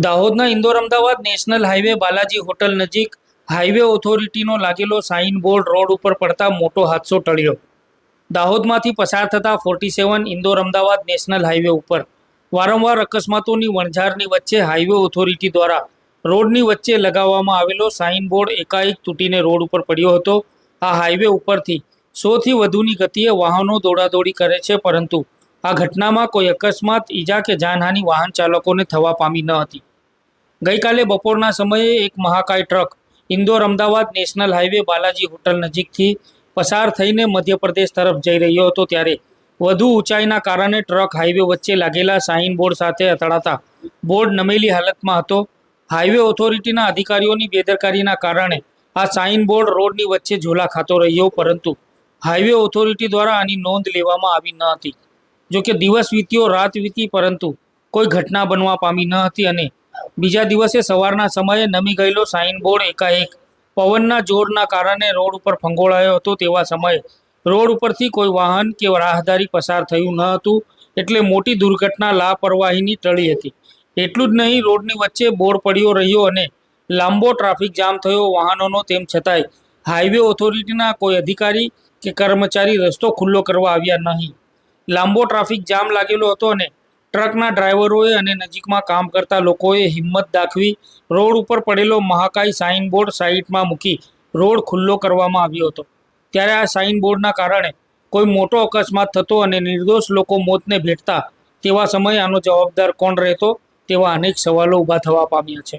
દાહોદના Indore Ahmedabad national highway Balaji hotel નજીક highway ઓથોરિટીનો લાગેલો સાઇન બોર્ડ રોડ ઉપર પડતા મોટો હાદસો ટળ્યો. દાહોદમાંથી પસાર થતા forty seven Indore Ahmedabad national highway ઉપર. વારંવાર અકસ્માતોની વણઝારની વચ્ચે હાઈવે ઓથોરિટી દ્વારા રોડની વચ્ચે લગાવવામાં આવેલો સાઇન બોર્ડ એકાએક તૂટીને રોડ ઉપર પડ્યો હતો. આ હાઈવે ઉપરથી સોથી વધુની ગતિએ વાહનો દોડાદોડી કરે છે, પરંતુ આ ઘટનામાં કોઈ અકસ્માત, ઈજા કે જાનહાનિ વાહન ચાલકોને થવા પામી ન હતી. ગઈકાલે બપોરના સમયે એક મહાકાય truck Indore Ahmedabad national highway Balaji hotel નજીકથી પસાર થઈને મધ્યપ્રદેશ તરફ જઈ રહ્યો હતો ત્યારે વધુ ઊંચાઈના કારણે ટ્રક હાઈવે વચ્ચે લાગેલા સાઇન બોર્ડ સાથે અથડાતા બોર્ડ નમેલી હાલતમાં હતો. હાઈવે ઓથોરિટીના અધિકારીઓની બેદરકારીના કારણે આ સાઇન બોર્ડ રોડની વચ્ચે ઝોલા ખાતો રહ્યો, પરંતુ હાઈવે ઓથોરિટી દ્વારા આની નોંધ લેવામાં આવી ન હતી. જો કે દિવસ વીત્યો, રાત વીતી, પરંતુ કોઈ ઘટના બનવા પામી ન હતી અને બીજા દિવસે સવારના સમયે નમી ગયેલો સાઇનબોર્ડ એકાએક પવનના જોરના કારણે રોડ ઉપર ફંગોળાયો હતો તેવા સમયે રોડ ઉપરથી કોઈ વાહન કે રાહદારી પસાર થયું ન હતું, એટલે મોટી દુર્ઘટના લાપરવાહીની ટળી હતી. એટલું જ નહીં, રોડની વચ્ચે બોર્ડ પડ્યો રહ્યો અને લાંબો ટ્રાફિક જામ થયો. વાહનોનો તેમ છતાંય હાઈવે ઓથોરિટીના કોઈ અધિકારી કે કર્મચારી રસ્તો ખુલ્લો કરવા આવ્યા નહીં. લાંબો ટ્રાફિક જામ લાગેલો હતો અને ટ્રકના ડ્રાઈવરોએ અને નજીકમાં કામ કરતા લોકોએ હિંમત દાખવી રોડ ઉપર પડેલો મહાકાય સાઇન બોર્ડ સાઈડમાં મૂકી રોડ ખુલ્લો કરવામાં આવ્યો હતો. ત્યારે આ સાઇન બોર્ડના કારણે કોઈ મોટો અકસ્માત થતો અને નિર્દોષ લોકો મોતને ભેટતા તેવા સમયે આનો જવાબદાર કોણ રહેતો તેવા અનેક સવાલો ઊભા થવા પામ્યા છે.